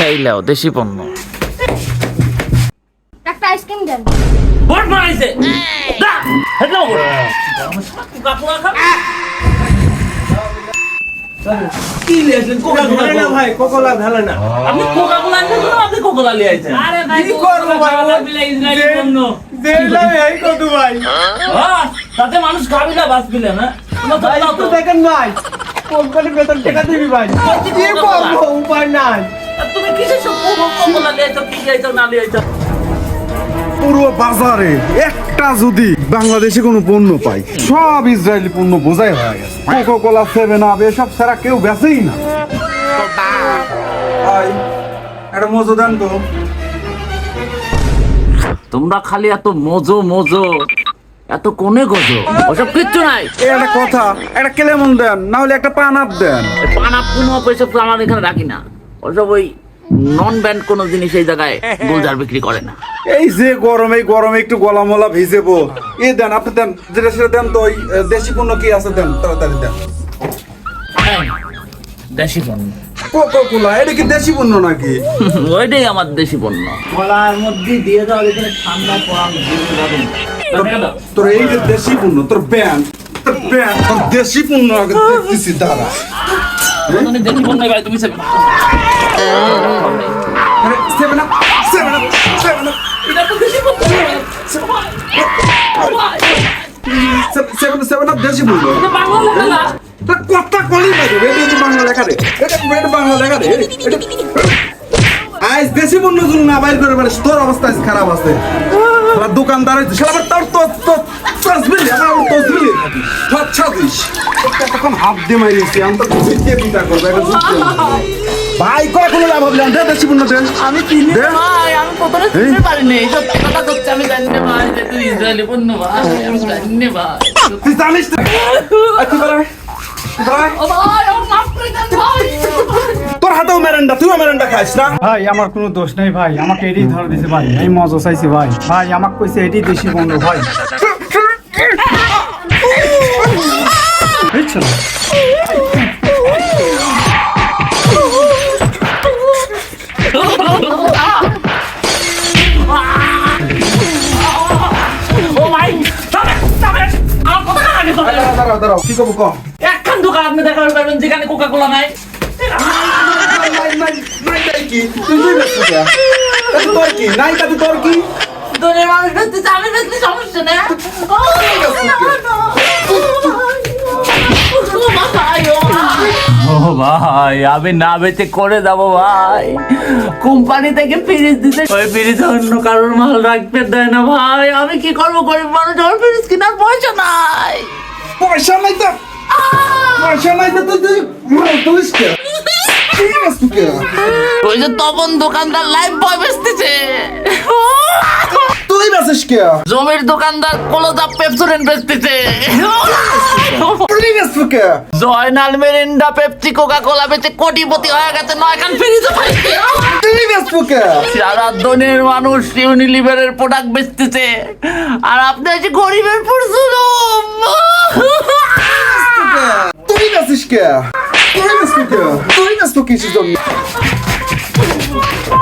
এই লাও দেশি পণ্য। একটা আইসক্রিম দেন। বট বানাইছে দা হেডলো কাকুয়া খা কি লিয়েছেন কোকা কোলা না ভাই কোকোলা না। আপনি কোকা কোলা আনছেন আরে ভাই কি করব ভাই? ইসরায়েলি পণ্য। দেখলাম এই কত ভাই। হ্যাঁ তাতে মানুষ খাবি না বাঁচবিলে না তোমরা তো। দেখেন ভাই। কোম্পানি বেতন টাকা দিবি ভাই। কি উপায় নাই। পুরো বাজারে একটা যদি বাংলাদেশে কোনো পণ্য পাই সব ইসরায়েলি পণ্য বোঝাই হয়ে গেছে। কোকো কোলা সেভেন আপ এসব ছাড়া কেউ বেচেই না। একটা মজো দেন তো। তোমরা খালি এত মজো মজো এত কোনে গজো ওসব কিচ্ছু নাই। একটা কথা একটা কেলেমন দেন না হলে একটা পান আপ দেন পানা কোনো ওইসব তো আমার এখানে রাখি না। ওসব ওই নন ব্যান্ড কোনো জিনিস এই জায়গায় গোলজার বিক্রি করে না। এই যে গরমে গরমে একটু গলা মলা ভিজেবো। এ দেন আপনি দেন যেটা সেটা দেন তো ওই দেশি পণ্য কি আছে দেন তাড়াতাড়ি দেন। দেশি পণ্য। কোকো কোলা এটা কি দেশি পণ্য নাকি? ওইটাই আমার দেশি পণ্য। গলার মধ্যে দিয়ে দাও এখানে ঠান্ডা পড়ান তোর- তোর এই যে দেশি পণ্য তোর ব্যান্ড তোর ব্যান্ড তোর দেশি পণ্য আগে দেখতেছি দাঁড়া। দেশি পণ্য ভাই তুমি সব- আরে seven up seven up seven up এটা তো দেশি পণ্য সেভেন সেভেন আপ দেশি এটা বাংলা লেখা না। তা কথা কলি বাজে রে এটা বাংলা লেখা রে। এটা এটা বাংলা লেখা রে। এটা আজ দেশি না বাইর করে পারিস তোর অবস্থা খারাপ আছে। শালা দোকানদার হইছে শালা আবার তোর তোর তোর তসবিলি আমার আবার তসবিলি। সব ছাদিস তখন হাত দিয়ে মারিয়েছি আমি তো কে পিতা করবে এটা বুঝতে ভাই কখনো লাভ হবে না দে দেশি পণ্য দে। আমি চিনি দে। না ভাই আমি প্রথমে চিনতে পারিনি। এই সব কথা করছে আমি জানি না ভাই তুই ইসরায়েলি পণ্য ভাই আমি জানি না ভাই। তুই জানিস আর তুই বলে ভাই ও ভাই মেরেন্ডা তুইও খাইস না? ভাই আমার কোনো দোষ নেই ভাই। আমাকে এটাই ধরে দিছে ভাই। আমি মজা চাইছি ভাই। ভাই আমাকে কইছে এটাই দেশি বন্ধু ভাই। দাঁড়াও দাঁড়াও কি করব কম? একখান দোকান আপনি পারবেন যেখানে কোকা কোলা নাই। নাই নাই নাই নাই কি তুই তুই ব্যস্ত তোর কি নাই তাতে তোর কি দুনিয়ার মানুষ বেঁচতেছে আমি বেঁচতে সমস্যা নেই ও ভাই, আমি না বেঁচে করে যাব ভাই কোম্পানি থেকে ফ্রিজ দিতে ওই ফ্রিজ অন্য কারোর মাল রাখতে দেয় না ভাই আমি কি করব গরিব মানুষ আমার ফ্রিজ কেনার পয়সা নাই পয়সা নাই তো পয়সা নাই তো তুই তুই ওই যে তপন দোকানদার লাইফ বয় বেচতেছে। তুই বেসিস কে? জমির দোকানদার কলোজা পেপসুডেন্ট বেচতেছে। তুই কে? Joynal Mirinda Pepsi Coca Cola বেচে কোটিপতি হয়ে গেছে নয়খান ফ্রিজে পাইছে। তুই ব্যস্ত কে? সারা দুনিয়ার মানুষ ইউনিলিভারের প্রোডাক্ট বেচতেছে। আর আপনি হচ্ছে গরিবের পুরসুলুম তুই বেসিস কে? তুই ব্যস্ত কে? তুই ব্যস্ত কিসের জন্য? Oh, my God.